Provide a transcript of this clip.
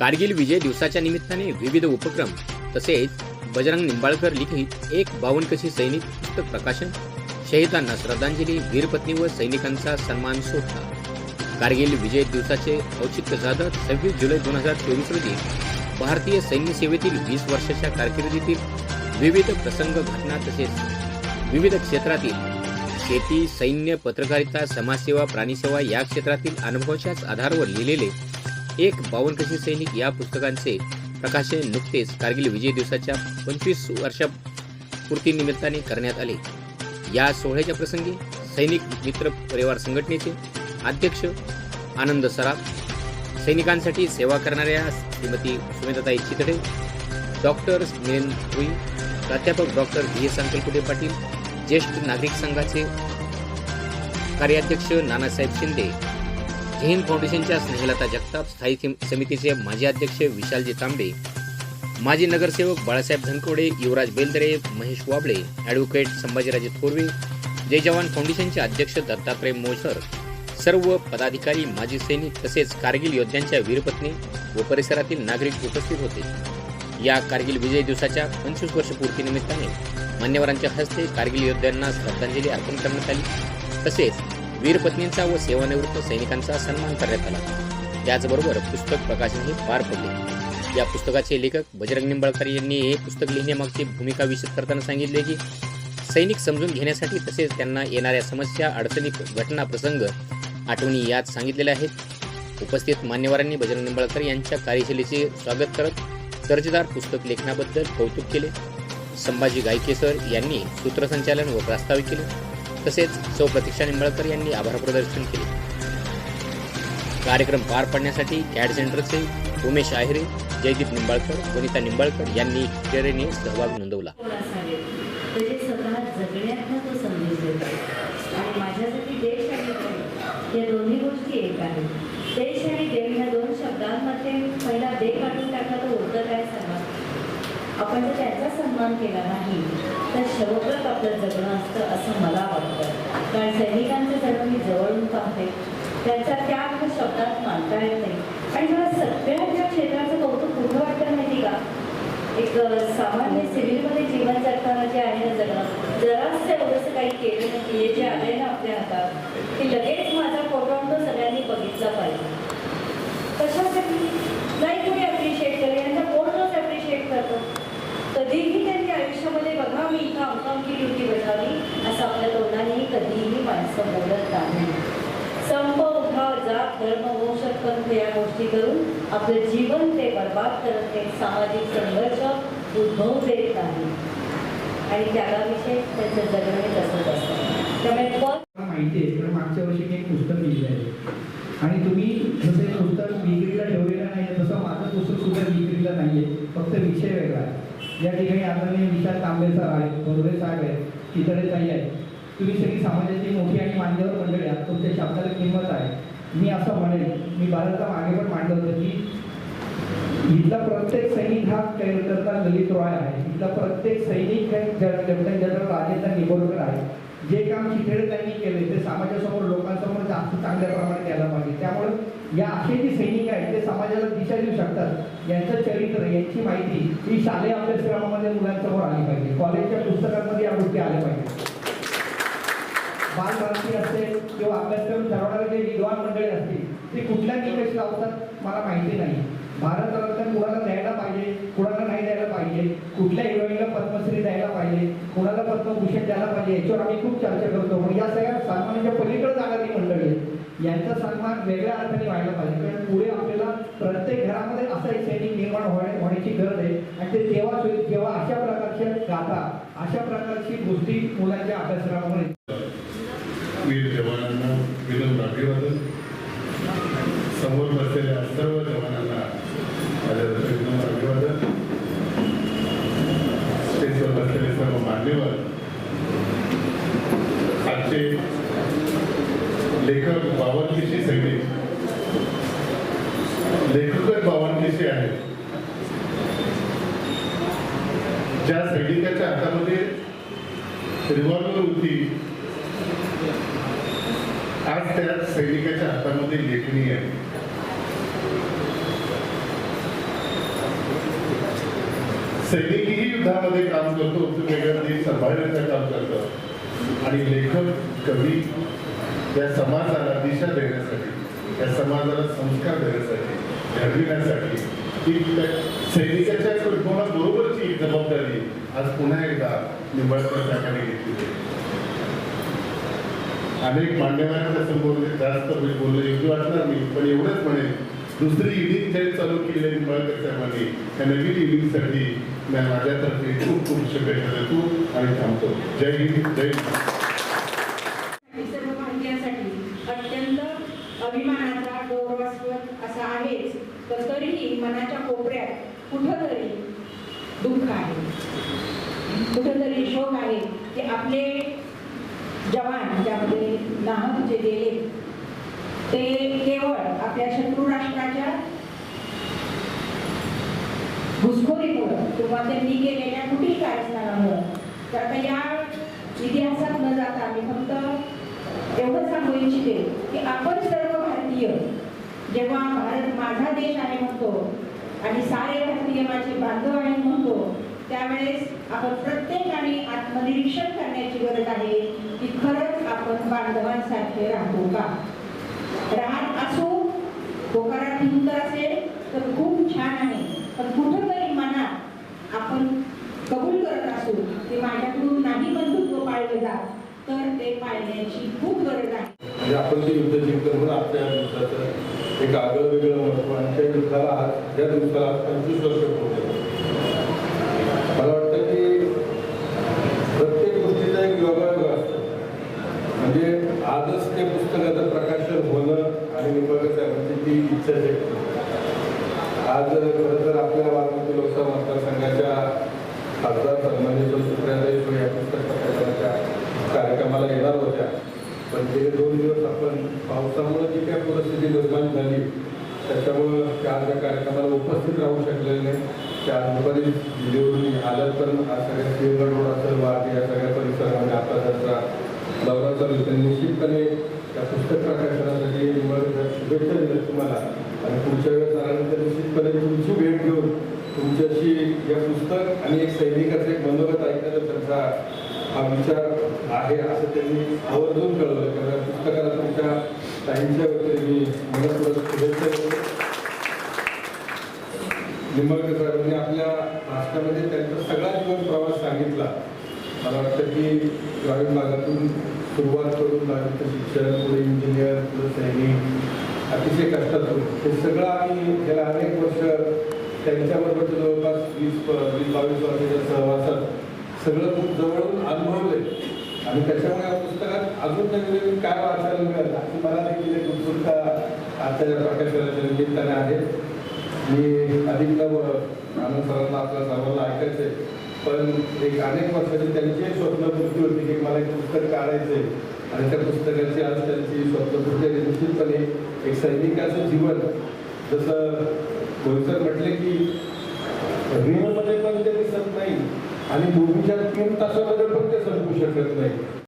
कारगिल विजय दिवसाच्या निमित्ताने विविध उपक्रम तसेच बजरंग निंबाळकर लिखित एक बावनकशी सैनिक पुस्तक प्रकाशन शहीदांना श्रद्धांजली वीरपत्नी व सैनिकांचा सन्मान सोहळा. कारगिल विजय दिवसाचे औचित्य साधत सव्वीस जुलै दोन हजार चोवीस रोजी भारतीय सैन्य सेवेतील वीस वर्षाच्या कारकिर्दीतील विविध प्रसंग घटना तसेच विविध क्षेत्रातील शेती सैन्य पत्रकारिता समाजसेवा प्राणीसेवा या क्षेत्रातील अनुभवाच्याच आधारावर लिहिलेले एक बावनकशी सैनिक या पुस्तकांचे प्रकाशन नुकतेच कारगिल विजय दिवसाच्या पंचवीस वर्षापूर्तीनिमित्ताने करण्यात आले. या सोहळ्याच्या प्रसंगी सैनिक मित्र परिवार संघटनेचे अध्यक्ष आनंद सराफ सैनिकांसाठी सेवा करणाऱ्या श्रीमती सुमेधाताई चितडे डॉक्टर मिलिंद भुई प्राध्यापक doctor V. S. Ankalkute Patil ज्येष्ठ नागरिक संघाचे कार्याध्यक्ष नानासाहेब शिंदे जय हिंद फाउंडेशनच्या स्नेहलता जगताप स्थायी समितीचे माजी अध्यक्ष विशालजी तांबे माजी नगरसेवक बाळासाहेब धनकोडे युवराज बेलदरे महेश वाबळे ॲडव्होकेट संभाजीराजे थोरवे जय जवान फाउंडेशनचे अध्यक्ष दत्तात्रय मोझर सर्व पदाधिकारी माजी सैनिक तसेच कारगिल योद्ध्यांच्या वीरपत्नी व परिसरातील नागरिक उपस्थित होते. या कारगिल विजय दिवसाच्या पंचवीस वर्ष पूर्तीनिमित्ताने मान्यवरांच्या हस्ते कारगिल योद्ध्यांना श्रद्धांजली अर्पण करण्यात आली. तसेच वीरपत्नींचा व सेवानिवृत्त सैनिकांचा सन्मान करण्यात आला. त्याचबरोबर पुस्तक प्रकाशनही पार पडले. या पुस्तकाचे लेखक बजरंग निंबाळकर यांनी हे पुस्तक लिहिण्यामागची भूमिका विशद करताना सांगितले की सैनिक समजून घेण्यासाठी तसेच त्यांना येणाऱ्या समस्या अडचणी घटना प्रसंग आठवणी यात सांगितलेल्या आहेत. उपस्थित मान्यवरांनी बजरंग निंबाळकर यांच्या कार्यशैलीचे स्वागत करत दर्जेदार पुस्तक लेखनाबद्दल कौतुक केले. संभाजी गायकेसर यांनी सूत्रसंचालन व प्रास्ताविक केले. तसेच सौ प्रतीक्षा निंबाळकर यांनी आभार प्रदर्शन केले. कार्यक्रम पार पाडण्यासाठी कॅड सेंटरचे उमेश आहिरे जयदीप निंबाळकर वनिता निंबाळकर यांनी हिरिरीने सहभाग नोंदवला. या दोन्ही गोष्टी एक आहेत. देश आणि देव ह्या दोन शब्दांमध्ये पहिला दे काढून टाकला तर उरतं काय सांगा आपण जर त्यांचा सन्मान केला नाही तर शवप्रत आपलं जगणं असतं असं मला वाटतं. कारण सैनिकांचं जगणं मी जवळून पाहते. त्यांचा त्याग हा शब्दात मानता येत नाही. आणि मला सगळ्या क्षेत्राचं कौतुक कुठं वाटतं माहिती का? एक सामान्य सिव्हिलमध्ये जीवन जगताना जे आहे ना जगणं जरासं एवढंसं काही केलं नाही. जे आलंय ना आपल्या हातात की लगेच माझा फोटो आणतो धर्म वंश या गोष्टी करून आपलं जीवन ते बर्बाद करत नाही. सामाजिक संघर्ष उद्भव देत नाही. आणि त्याला विषय त्यांचं जगणे तसंच असतं. त्यामुळे माहिती आहे कारण मागच्या वर्षी मी एक पुस्तक लिहिलं आहे. आणि तुम्ही जसं हे पुस्तक विक्रीला ठेवलेलं नाही आहे तसं माझं पुस्तक सुद्धा विक्रीला नाही आहे. फक्त विषय वेगळा आहे. या ठिकाणी आदरणीय विशाल तांबे सर आहेत बरोबर साहेब आहेत इतरे ताई आहेत तुम्ही सगळी समाजाची मोठी आणि मान्यवर मंडळी आहात. तुमच्या शब्दाला किंमत आहे. मी असं म्हणेन मी भारतला मागे पण मांडलं होतं की इथला प्रत्येक सैनिक हा करता ललित रॉय आहे. इथला प्रत्येक सैनिक लेफ्टनंट जनरल राजेंद्र निबोरकर आहे. जे काम चिथडे त्यांनी केले ते समाजासमोर लोकांसमोर जास्त चांगल्या प्रमाणात केलं पाहिजे. त्यामुळे या असे जे सैनिक आहेत ते समाजाला दिशा देऊ शकतात. यांचं चरित्र यांची माहिती ही शालेय अभ्यासक्रमामध्ये मुलांसमोर आली पाहिजे. कॉलेजच्या पुस्तकांमध्ये या गोष्टी आल्या पाहिजे बालभारती असेल किंवा अभ्यासक्रम ठरवणारे जे विद्वान मंडळी असतील ते कुठल्या निकष लावतात मला माहिती नाही. भारतरत्न कुणाला द्यायला पाहिजे कुणाला नाही द्यायला पाहिजे कुठल्या हिरोईनला पद्मश्री द्यायला पाहिजे कुणाला पद्मभूषण द्यायला पाहिजे याच्यावर आम्ही खूप चर्चा करतो. मग या सगळ्या सन्मानाच्या पलीकडे जाणारी मंडळी आहेत यांचा सन्मान वेगळ्या अर्थाने व्हायला पाहिजे. कारण पुढे आपल्याला प्रत्येक घरामध्ये असा एक सैनिक निर्माण होण्याची गरज आहे. आणि ते तेव्हा जेव्हा अशा प्रकारच्या गाथा अशा प्रकारची गोष्टी मुलांच्या अभ्यासक्रमामध्ये वीर जवानांना विनम्र अभिवादन समोर बसलेल्या सर्व जवानांना माझ्या विनम्र अभिवादन स्टेजवर बसलेले सर्व मान्यवर आजचे लेखक बावनकीशी सैनिक लेखकच बावनकीशी आहेत ज्या सैनिकाच्या हातामध्ये रिव्हॉल्वर होती. आज त्या सैनिकाच्या हातामध्ये लेखणी आहे. सैनिकही युद्धामध्ये काम करतो वेगळ्या सांभाळण्याचं काम करतो. आणि लेखक कवी या समाजाला दिशा देण्यासाठी या समाजाला संस्कार देण्यासाठी घडविण्यासाठी ती सैनिकाच्या बरोबरची जबाबदारी आज पुन्हा एकदा निंबाळकर साहेबांनी घेतली अनेक मान्यवरांना संबोधले जास्त मी बोललो योग्य वाटणार मी पण एवढंच म्हणेन दुसरी इनिंग त्यांनी चालू केली आहे निंबाळकर साहेबांनी त्या नवीन इनिंगसाठी मी माझ्यातर्फे खूप खूप शुभेच्छा देतो आणि थांबतो. जय हिंद जय अत्यंत अभिमानाचा गौरवास्पद असा आहेच पण तरीही मनाच्या कोपऱ्यात कुठंतरी दुःख आहे. कुठंतरी शोक आहे की आपले जवान ज्यामध्ये नाहक जे गेले ते केवळ आपल्या शत्रू राष्ट्राच्या घुसखोरीमुळं किंवा त्यांनी केलेल्या कुठील कारस्थानामुळं. तर आता या इतिहासात न जाता मी फक्त एवढं सांगू इच्छिते की आपण सर्व भारतीय जेव्हा भारत माझा देश आहे म्हणतो आणि सारे भारतीय माझे बांधव आणि म्हणतो त्यावेळेस आपण प्रत्येकाने आत्मनिरीक्षण करण्याची गरज आहे की खरंच आपण बांधवांसारखे राहतो का? राहत असू होकारात हिंद असेल तर खूप छान आहे. पण कुठंतरी मनात आपण कबूल करत असू ते माझ्याकडून नाही बंधुत्व पाळलं जात तर ते पाळण्याची खूप गरज आहे. म्हणजे आपण ते युद्ध जिंकलं म्हणून आपल्या एक आगळं वेगळं महत्त्व आणि त्या दिवसाला आज त्या दिवसाला आज पंचवीस वर्ष होते मला वाटतं की प्रत्येक गोष्टीचा एक योगायोग असतो. म्हणजे आजच ते पुस्तकाचं प्रकाशन होणं आणि विभागाच्या म्हणजे ती इच्छा शक्ती आज खरं तर आपल्या वाल्मिकी लोकसभा मतदारसंघाच्या खासदार सन्मानित सुप्रियाताई सुळे या पुस्तक प्रकाशनाच्या कार्यक्रमाला येणार होत्या. पण गेले दोन दिवस आपण पावसामुळे जी काय परिस्थिती त्याच्यामुळं कार्यक्रमाला उपस्थित राहू शकलेले नाही. त्या दुपारी देऊन आलं तर सगळ्या सिंहगड रोड असेल वाट या सगळ्या परिसरामध्ये आता त्यांचा दौरा चालू तर निश्चितपणे त्या पुस्तक प्रकाशनासाठी निवड शुभेच्छा दिल्या तुम्हाला आणि पुढच्या वेळेस आल्यानंतर निश्चितपणे तुमची भेट घेऊन तुमच्याशी या पुस्तक आणि एक सैनिकाचं एक मनोगत ऐकण्याचा त्यांचा हा विचार आहे असं त्यांनी आवर्जून कळवलं. कारण पुस्तकाला तुमच्या ताईंच्या मी मनपूर्वक शुभेच्छा देतो निंबाळकर साहेबांनी आपल्या भाषणामध्ये त्यांचा सगळा जीवन प्रवास सांगितला. मला वाटतं की ग्रामीण भागातून सुरुवात करून दहावीचं शिक्षण पुढे इंजिनियर पुढे सैनिक अतिशय कष्टातून हे सगळं आम्ही गेल्या अनेक वर्ष त्यांच्याबरोबर जवळपास वीस वीस बावीस वर्षाच्या सहवासात सगळं खूप जवळून अनुभवले. आणि त्याच्यामुळे या पुस्तकात अजून नवीन नवीन काय वाचायला मिळेल अशी मला देखील एक उत्सुकता आजच्या प्रकाशनाच्या निमित्ताने आहे. मी अधिक नव आनंद सरांना आपल्या सर्वांना आहे. पण एक अनेक वर्षाची त्यांची एक स्वप्नपूर्ती होती की मला एक पुस्तक काढायचंय आणि त्या पुस्तकाची आज त्यांची स्वप्नपूर्ती आणि निश्चितपणे एक सैनिकाचं जीवन जसं बोईसर म्हटले की रीलमध्ये पण ते दिसत नाही आणि मूवीच्या तीन तासामध्ये पण ते संपू शकत नाही.